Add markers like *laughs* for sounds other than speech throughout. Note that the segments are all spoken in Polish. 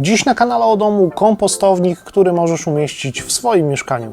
Dziś na kanale o domu kompostownik, który możesz umieścić w swoim mieszkaniu.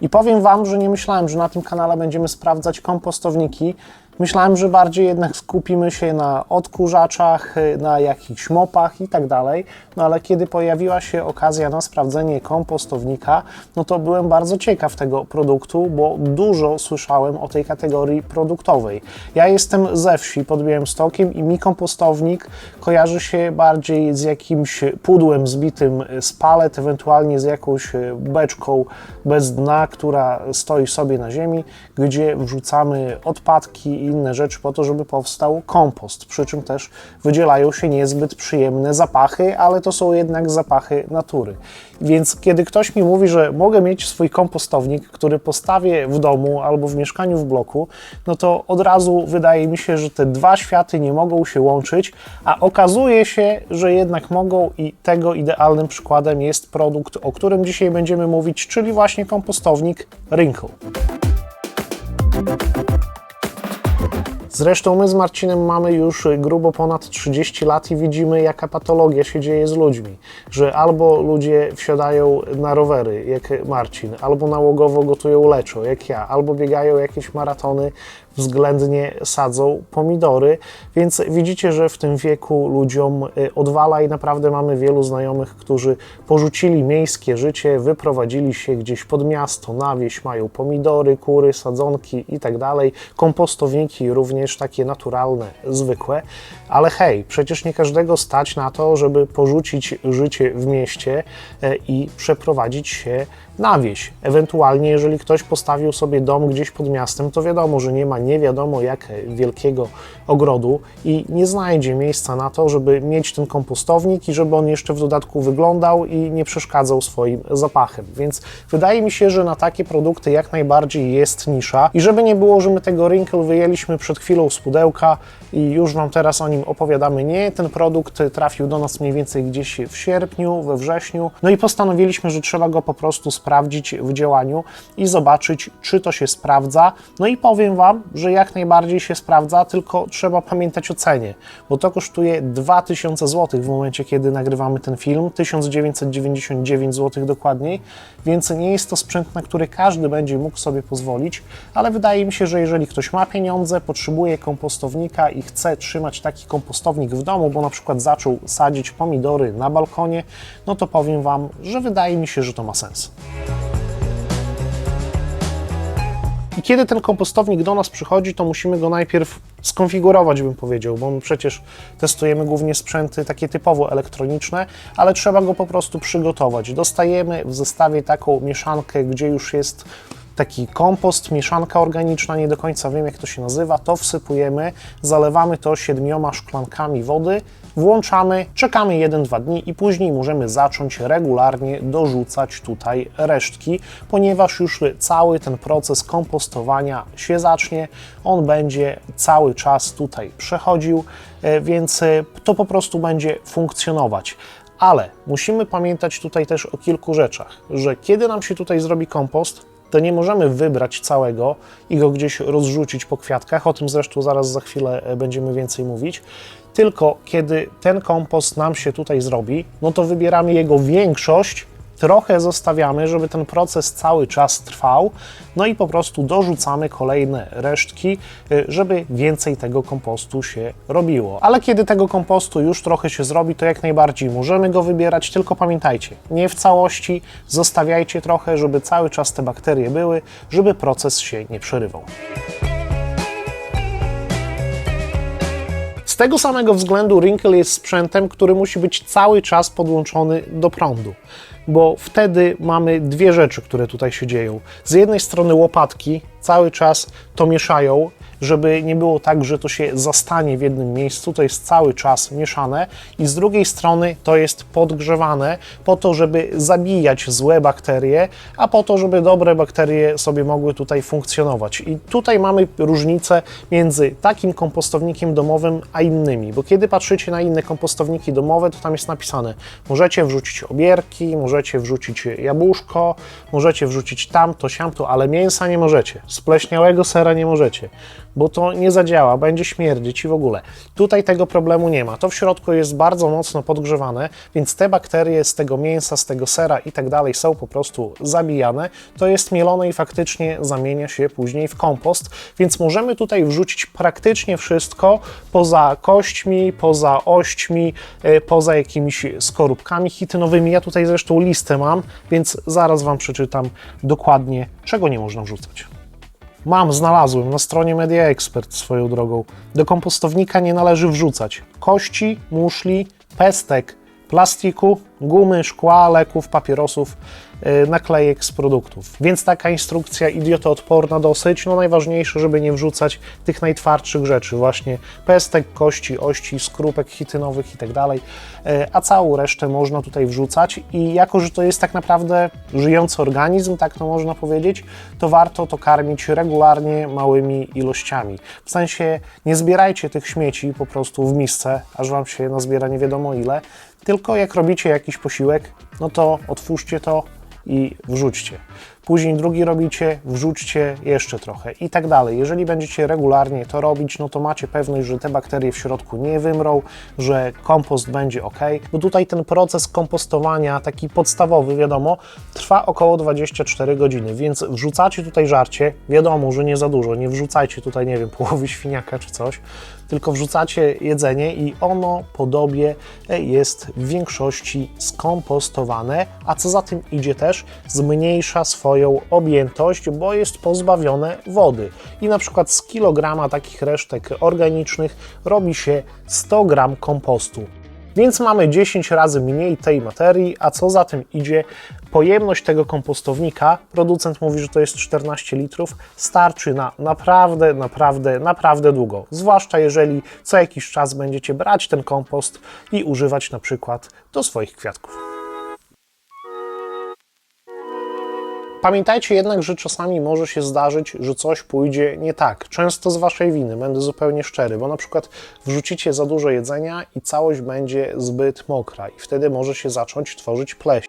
I powiem Wam, że nie myślałem, że na tym kanale będziemy sprawdzać kompostowniki. Myślałem, że bardziej jednak skupimy się na odkurzaczach, na jakichś mopach i tak dalej. No ale kiedy pojawiła się okazja na sprawdzenie kompostownika, no to byłem bardzo ciekaw tego produktu, bo dużo słyszałem o tej kategorii produktowej. Ja jestem ze wsi pod Białymstokiem i mi kompostownik kojarzy się bardziej z jakimś pudłem zbitym z palet, ewentualnie z jakąś beczką bez dna, która stoi sobie na ziemi, gdzie wrzucamy odpadki i inne rzeczy po to, żeby powstał kompost. Przy czym też wydzielają się niezbyt przyjemne zapachy, ale to są jednak zapachy natury. Więc kiedy ktoś mi mówi, że mogę mieć swój kompostownik, który postawię w domu albo w mieszkaniu w bloku, no to od razu wydaje mi się, że te dwa światy nie mogą się łączyć, a okazuje się, że jednak mogą i tego idealnym przykładem jest produkt, o którym dzisiaj będziemy mówić, czyli właśnie kompostownik Wrinkle. Zresztą my z Marcinem mamy już grubo ponad 30 lat i widzimy, jaka patologia się dzieje z ludźmi. Że albo ludzie wsiadają na rowery, jak Marcin, albo nałogowo gotują leczo, jak ja, albo biegają jakieś maratony, względnie sadzą pomidory, więc widzicie, że w tym wieku ludziom y, odwala i naprawdę mamy wielu znajomych, którzy porzucili miejskie życie, wyprowadzili się gdzieś pod miasto, na wieś, mają pomidory, kury, sadzonki i tak kompostowniki również takie naturalne, zwykłe, ale hej, przecież nie każdego stać na to, żeby porzucić życie w mieście e, i przeprowadzić się na wieś. Ewentualnie, jeżeli ktoś postawił sobie dom gdzieś pod miastem, to wiadomo, że nie ma nie wiadomo jak wielkiego ogrodu i nie znajdzie miejsca na to, żeby mieć ten kompostownik i żeby on jeszcze w dodatku wyglądał i nie przeszkadzał swoim zapachem. Więc wydaje mi się, że na takie produkty jak najbardziej jest nisza i żeby nie było, że my tego Wrinkle wyjęliśmy przed chwilą z pudełka i już Wam teraz o nim opowiadamy. Nie, ten produkt trafił do nas mniej więcej gdzieś w sierpniu, we wrześniu, no i postanowiliśmy, że trzeba go po prostu sprawdzić w działaniu i zobaczyć, czy to się sprawdza. No i powiem Wam, że jak najbardziej się sprawdza, tylko trzeba pamiętać o cenie, bo to kosztuje 2000 zł w momencie, kiedy nagrywamy ten film, 1999 zł dokładniej, więc nie jest to sprzęt, na który każdy będzie mógł sobie pozwolić, ale wydaje mi się, że jeżeli ktoś ma pieniądze, potrzebuje kompostownika i chce trzymać taki kompostownik w domu, bo na przykład zaczął sadzić pomidory na balkonie, no to powiem Wam, że wydaje mi się, że to ma sens. I kiedy ten kompostownik do nas przychodzi, to musimy go najpierw skonfigurować, bym powiedział, bo my przecież testujemy głównie sprzęty takie typowo elektroniczne, ale trzeba go po prostu przygotować. Dostajemy w zestawie taką mieszankę, gdzie już jest taki kompost, mieszanka organiczna, nie do końca wiem jak to się nazywa, to wsypujemy, zalewamy to siedmioma szklankami wody, włączamy, czekamy 1-2 dni i później możemy zacząć regularnie dorzucać tutaj resztki, ponieważ już cały ten proces kompostowania się zacznie, on będzie cały czas tutaj przechodził, e, więc e, to po prostu będzie funkcjonować. Ale musimy pamiętać tutaj też o kilku rzeczach, że kiedy nam się tutaj zrobi kompost, to nie możemy wybrać całego i go gdzieś rozrzucić po kwiatkach. O tym zresztą zaraz za chwilę e, będziemy więcej mówić. Tylko kiedy ten kompost nam się tutaj zrobi, no to wybieramy jego większość trochę zostawiamy, żeby ten proces cały czas trwał, no i po prostu dorzucamy kolejne resztki, y, żeby więcej tego kompostu się robiło. Ale kiedy tego kompostu już trochę się zrobi, to jak najbardziej możemy go wybierać, tylko pamiętajcie, nie w całości, zostawiajcie trochę, żeby cały czas te bakterie były, żeby proces się nie przerywał. Z tego samego względu Wrinkle jest sprzętem, który musi być cały czas podłączony do prądu, bo wtedy mamy dwie rzeczy, które tutaj się dzieją. Z jednej strony łopatki cały czas to mieszają, żeby nie było tak, że to się zastanie w jednym miejscu, to jest cały czas mieszane i z drugiej strony to jest podgrzewane po to, żeby zabijać złe bakterie, a po to, żeby dobre bakterie sobie mogły tutaj funkcjonować. I tutaj mamy różnicę między takim kompostownikiem domowym a innymi, bo kiedy patrzycie na inne kompostowniki domowe, to tam jest napisane, możecie wrzucić obierki, możecie wrzucić jabłuszko, możecie wrzucić tamto, siamto, ale mięsa nie możecie, spleśniałego sera nie możecie bo to nie zadziała, będzie śmierdzić i w ogóle. Tutaj tego problemu nie ma. To w środku jest bardzo mocno podgrzewane, więc te bakterie z tego mięsa, z tego sera i tak dalej są po prostu zabijane. To jest mielone i faktycznie zamienia się później w kompost, więc możemy tutaj wrzucić praktycznie wszystko poza kośćmi, poza ośćmi, e, poza jakimiś skorupkami chitynowymi. Ja tutaj zresztą listę mam, więc zaraz Wam przeczytam dokładnie, czego nie można wrzucać. Mam, znalazłem na stronie Media Expert swoją drogą. Do kompostownika nie należy wrzucać kości, muszli, pestek, plastiku, gumy, szkła, leków, papierosów, yy, naklejek z produktów. Więc taka instrukcja idiotoodporna dosyć. No najważniejsze, żeby nie wrzucać tych najtwardszych rzeczy, właśnie pestek, kości, ości, skrupek chitynowych i tak Yy, a całą resztę można tutaj wrzucać i jako, że to jest tak naprawdę żyjący organizm, tak to można powiedzieć, to warto to karmić regularnie małymi ilościami. W sensie nie zbierajcie tych śmieci po prostu w misce, aż Wam się nazbiera nie wiadomo ile, tylko jak robicie jakiś posiłek, no to otwórzcie to i wrzućcie. Później drugi robicie, wrzućcie jeszcze trochę i tak dalej. Jeżeli będziecie regularnie to robić, no to macie pewność, że te bakterie w środku nie wymrą, że kompost będzie ok. Bo tutaj ten proces kompostowania, taki podstawowy, wiadomo, trwa około 24 godziny, więc wrzucacie tutaj żarcie, wiadomo, że nie za dużo, nie wrzucajcie tutaj, nie wiem, *laughs* połowy świniaka czy coś, tylko wrzucacie jedzenie i ono podobie jest w większości skompostowane, a co za tym idzie też zmniejsza swoją objętość, bo jest pozbawione wody. I na przykład z kilograma takich resztek organicznych robi się 100 gram kompostu. Więc mamy 10 razy mniej tej materii, a co za tym idzie, pojemność tego kompostownika, producent mówi, że to jest 14 litrów, starczy na naprawdę, naprawdę, naprawdę długo. Zwłaszcza jeżeli co jakiś czas będziecie brać ten kompost i używać na przykład do swoich kwiatków. Pamiętajcie jednak, że czasami może się zdarzyć, że coś pójdzie nie tak. Często z waszej winy, będę zupełnie szczery, bo na przykład wrzucicie za dużo jedzenia i całość będzie zbyt mokra i wtedy może się zacząć tworzyć pleśń.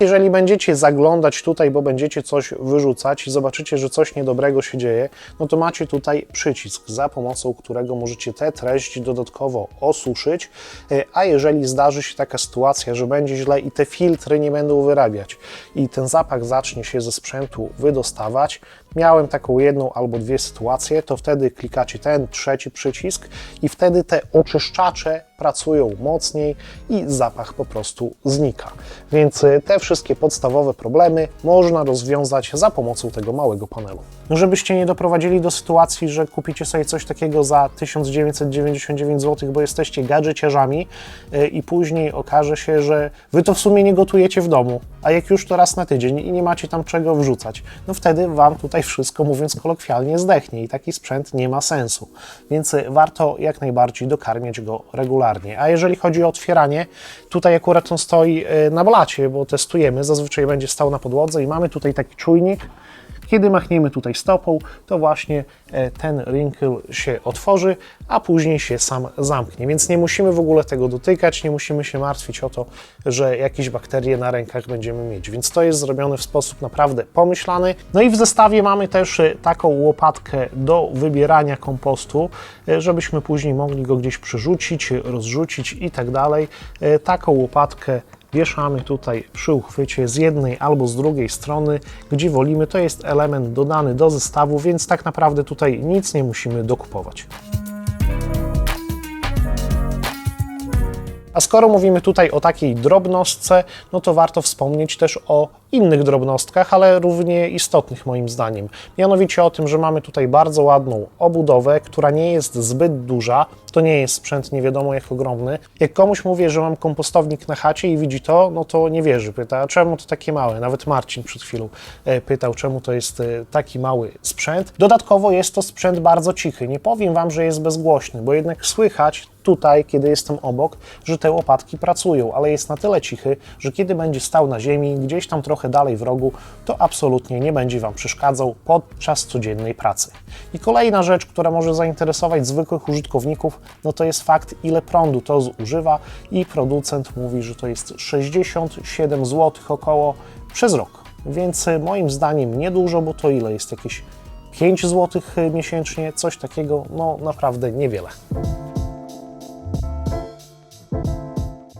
Jeżeli będziecie zaglądać tutaj, bo będziecie coś wyrzucać i zobaczycie, że coś niedobrego się dzieje, no to macie tutaj przycisk, za pomocą którego możecie tę treść dodatkowo osuszyć, e, a jeżeli zdarzy się taka sytuacja, że będzie źle i te filtry nie będą wyrabiać i ten zapach zacznie się ze sprzętu wydostawać, miałem taką jedną albo dwie sytuacje, to wtedy klikacie ten trzeci przycisk i wtedy te oczyszczacze pracują mocniej i zapach po prostu znika. Więc y, te wszystkie podstawowe problemy można rozwiązać za pomocą tego małego panelu. No żebyście nie doprowadzili do sytuacji, że kupicie sobie coś takiego za 1999 zł, bo jesteście gadżeciarzami y, i później okaże się, że wy to w sumie nie gotujecie w domu, a jak już to raz na tydzień i nie macie tam czego wrzucać, no wtedy wam tutaj wszystko, mówiąc kolokwialnie, zdechnie i taki sprzęt nie ma sensu. Więc y, warto jak najbardziej dokarmiać go regularnie. A jeżeli chodzi o otwieranie, tutaj akurat on stoi y, na blacie, bo testujemy, zazwyczaj będzie stał na podłodze i mamy tutaj taki czujnik, kiedy machniemy tutaj stopą, to właśnie e, ten wrinkle się otworzy, a później się sam zamknie. Więc nie musimy w ogóle tego dotykać, nie musimy się martwić o to, że jakieś bakterie na rękach będziemy mieć. Więc to jest zrobione w sposób naprawdę pomyślany. No i w zestawie mamy też e, taką łopatkę do wybierania kompostu, e, żebyśmy później mogli go gdzieś przerzucić, rozrzucić i tak dalej. Taką łopatkę wieszamy tutaj przy uchwycie z jednej albo z drugiej strony, gdzie wolimy. To jest element dodany do zestawu, więc tak naprawdę tutaj nic nie musimy dokupować. A skoro mówimy tutaj o takiej drobnostce, no to warto wspomnieć też o innych drobnostkach, ale równie istotnych moim zdaniem. Mianowicie o tym, że mamy tutaj bardzo ładną obudowę, która nie jest zbyt duża. To nie jest sprzęt nie wiadomo jak ogromny. Jak komuś mówię, że mam kompostownik na chacie i widzi to, no to nie wierzy. Pyta, czemu to takie małe? Nawet Marcin przed chwilą e, pytał, czemu to jest e, taki mały sprzęt. Dodatkowo jest to sprzęt bardzo cichy. Nie powiem Wam, że jest bezgłośny, bo jednak słychać tutaj, kiedy jestem obok, że te łopatki pracują, ale jest na tyle cichy, że kiedy będzie stał na ziemi, gdzieś tam trochę dalej w rogu, to absolutnie nie będzie Wam przeszkadzał podczas codziennej pracy. I kolejna rzecz, która może zainteresować zwykłych użytkowników, no to jest fakt, ile prądu to zużywa i producent mówi, że to jest 67 zł około przez rok. Więc moim zdaniem niedużo, bo to ile jest jakieś 5 zł miesięcznie, coś takiego, no naprawdę niewiele.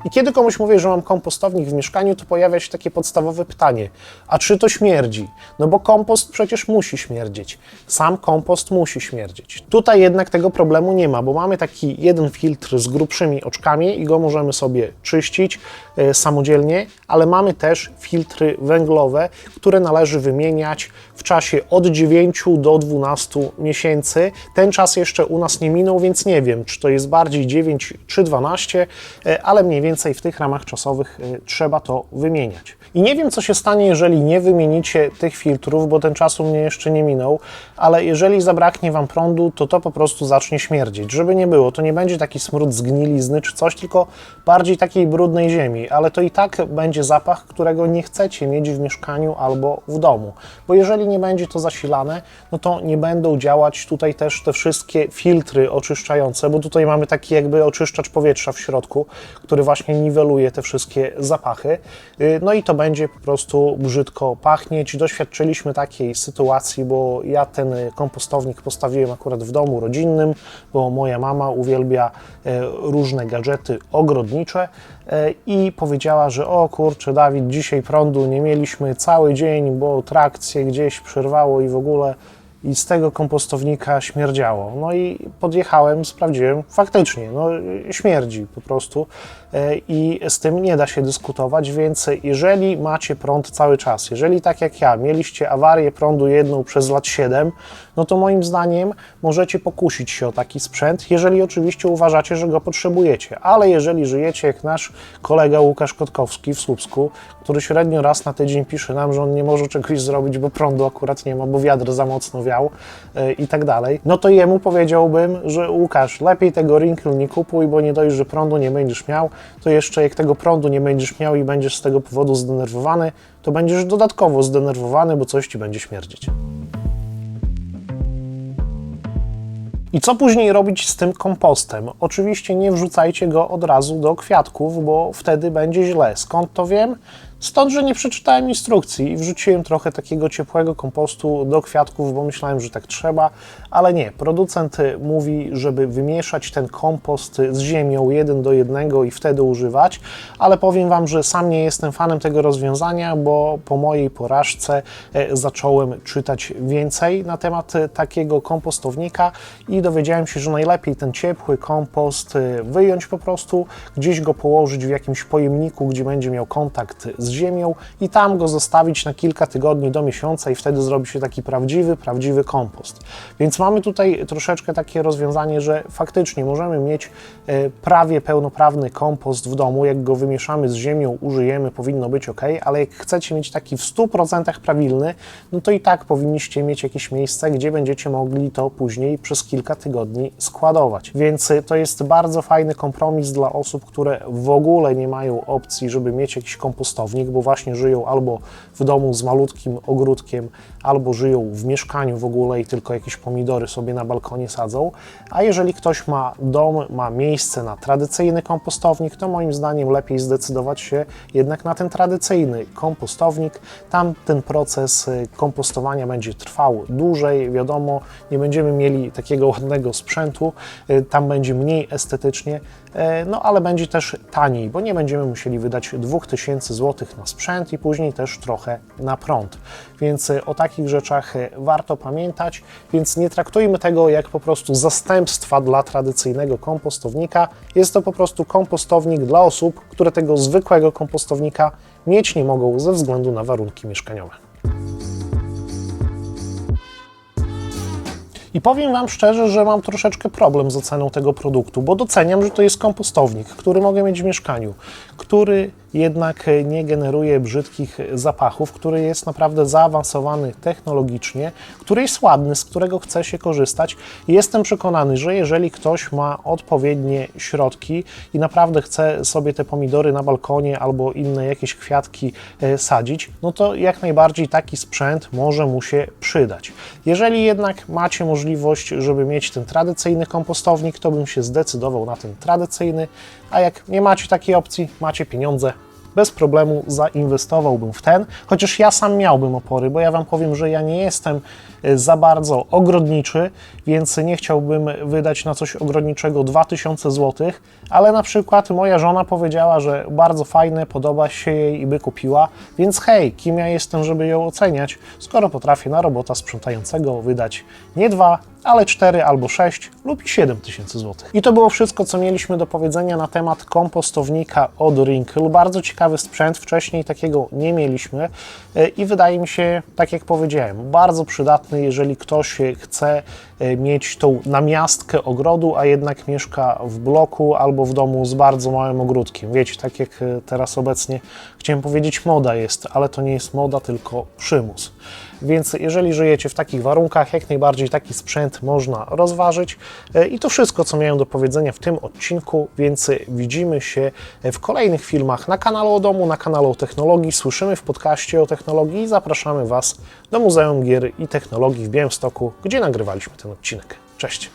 I kiedy komuś mówię, że mam kompostownik w mieszkaniu, to pojawia się takie podstawowe pytanie: a czy to śmierdzi? No bo kompost przecież musi śmierdzieć. Sam kompost musi śmierdzieć. Tutaj jednak tego problemu nie ma, bo mamy taki jeden filtr z grubszymi oczkami i go możemy sobie czyścić e, samodzielnie, ale mamy też filtry węglowe, które należy wymieniać w czasie od 9 do 12 miesięcy. Ten czas jeszcze u nas nie minął, więc nie wiem, czy to jest bardziej 9 czy 12, e, ale mniej więcej w tych ramach czasowych e, trzeba to wymieniać. I nie wiem, co się stanie, jeżeli nie wymienicie tych filtrów, bo ten czas u mnie jeszcze nie minął, ale jeżeli zabraknie Wam prądu, to to po prostu zacznie śmierdzieć. Żeby nie było, to nie będzie taki smród zgnilizny czy coś, tylko bardziej takiej brudnej ziemi, ale to i tak będzie zapach, którego nie chcecie mieć w mieszkaniu albo w domu, bo jeżeli nie będzie to zasilane, no to nie będą działać tutaj też te wszystkie filtry oczyszczające, bo tutaj mamy taki jakby oczyszczacz powietrza w środku, który właśnie niweluje te wszystkie zapachy. Yy, No i to będzie po prostu brzydko pachnieć. Doświadczyliśmy takiej sytuacji, bo ja ten kompostownik postawiłem akurat w domu rodzinnym, bo moja mama uwielbia e, różne gadżety ogrodnicze e, i powiedziała, że o kurczę Dawid, dzisiaj prądu nie mieliśmy cały dzień, bo trakcję gdzieś przerwało i w ogóle i z tego kompostownika śmierdziało. No i podjechałem, sprawdziłem, faktycznie, no śmierdzi po prostu i z tym nie da się dyskutować, więc jeżeli macie prąd cały czas, jeżeli tak jak ja mieliście awarię prądu jedną przez lat 7, no to moim zdaniem możecie pokusić się o taki sprzęt, jeżeli oczywiście uważacie, że go potrzebujecie, ale jeżeli żyjecie jak nasz kolega Łukasz Kotkowski w Słupsku, który średnio raz na tydzień pisze nam, że on nie może czegoś zrobić, bo prądu akurat nie ma, bo wiatr za mocno wiał yy, i tak dalej, no to jemu powiedziałbym, że Łukasz, lepiej tego Wrinkle nie kupuj, bo nie dość, że prądu nie będziesz miał, to jeszcze jak tego prądu nie będziesz miał i będziesz z tego powodu zdenerwowany, to będziesz dodatkowo zdenerwowany, bo coś ci będzie śmierdzić. I co później robić z tym kompostem? Oczywiście nie wrzucajcie go od razu do kwiatków, bo wtedy będzie źle. Skąd to wiem? Stąd, że nie przeczytałem instrukcji i wrzuciłem trochę takiego ciepłego kompostu do kwiatków, bo myślałem, że tak trzeba, ale nie. Producent mówi, żeby wymieszać ten kompost z ziemią jeden do jednego i wtedy używać, ale powiem Wam, że sam nie jestem fanem tego rozwiązania, bo po mojej porażce e, zacząłem czytać więcej na temat takiego kompostownika i dowiedziałem się, że najlepiej ten ciepły kompost wyjąć po prostu, gdzieś go położyć w jakimś pojemniku, gdzie będzie miał kontakt z ziemią i tam go zostawić na kilka tygodni do miesiąca i wtedy zrobi się taki prawdziwy, prawdziwy kompost. Więc mamy tutaj troszeczkę takie rozwiązanie, że faktycznie możemy mieć e, prawie pełnoprawny kompost w domu, jak go wymieszamy z ziemią, użyjemy, powinno być ok, ale jak chcecie mieć taki w 100% prawilny, no to i tak powinniście mieć jakieś miejsce, gdzie będziecie mogli to później przez kilka tygodni składować. Więc e, to jest bardzo fajny kompromis dla osób, które w ogóle nie mają opcji, żeby mieć jakiś kompostownik, bo właśnie żyją albo w domu z malutkim ogródkiem, albo żyją w mieszkaniu w ogóle i tylko jakieś pomidory sobie na balkonie sadzą. A jeżeli ktoś ma dom, ma miejsce na tradycyjny kompostownik, to moim zdaniem lepiej zdecydować się jednak na ten tradycyjny kompostownik. Tam ten proces y, kompostowania będzie trwał dłużej, wiadomo, nie będziemy mieli takiego ładnego sprzętu, y, tam będzie mniej estetycznie, no ale będzie też taniej, bo nie będziemy musieli wydać 2000 zł na sprzęt i później też trochę na prąd. Więc y, o takich rzeczach y, warto pamiętać, więc nie traktujmy tego jak po prostu zastępstwa dla tradycyjnego kompostownika. Jest to po prostu kompostownik dla osób, które tego zwykłego kompostownika mieć nie mogą ze względu na warunki mieszkaniowe. I powiem Wam szczerze, że mam troszeczkę problem z oceną tego produktu, bo doceniam, że to jest kompostownik, który mogę mieć w mieszkaniu, który jednak nie generuje brzydkich zapachów, który jest naprawdę zaawansowany technologicznie, który jest ładny, z którego chce się korzystać. Jestem przekonany, że jeżeli ktoś ma odpowiednie środki i naprawdę chce sobie te pomidory na balkonie albo inne jakieś kwiatki e, sadzić, no to jak najbardziej taki sprzęt może mu się przydać. Jeżeli jednak macie możliwość, żeby mieć ten tradycyjny kompostownik, to bym się zdecydował na ten tradycyjny, a jak nie macie takiej opcji, macie pieniądze, bez problemu zainwestowałbym w ten, chociaż ja sam miałbym opory, bo ja Wam powiem, że ja nie jestem za bardzo ogrodniczy, więc nie chciałbym wydać na coś ogrodniczego 2000 zł, ale na przykład moja żona powiedziała, że bardzo fajne, podoba się jej i by kupiła, więc hej, kim ja jestem, żeby ją oceniać, skoro potrafię na robota sprzątającego wydać nie dwa, ale 4 albo 6 lub 7 tysięcy złotych. I to było wszystko, co mieliśmy do powiedzenia na temat kompostownika od Wrinkle. Bardzo ciekawy sprzęt, wcześniej takiego nie mieliśmy e, i wydaje mi się, tak jak powiedziałem, bardzo przydatny, jeżeli ktoś chce e, mieć tą namiastkę ogrodu, a jednak mieszka w bloku albo w domu z bardzo małym ogródkiem. Wiecie, tak jak e, teraz obecnie chciałem powiedzieć moda jest, ale to nie jest moda, tylko przymus. Więc jeżeli żyjecie w takich warunkach, jak najbardziej taki sprzęt można rozważyć. E, I to wszystko, co miałem do powiedzenia w tym odcinku, więc widzimy się w kolejnych filmach na kanale o domu, na kanale o technologii. Słyszymy w podcaście o technologii i zapraszamy Was do Muzeum Gier i Technologii w Białymstoku, gdzie nagrywaliśmy ten odcinek. Cześć!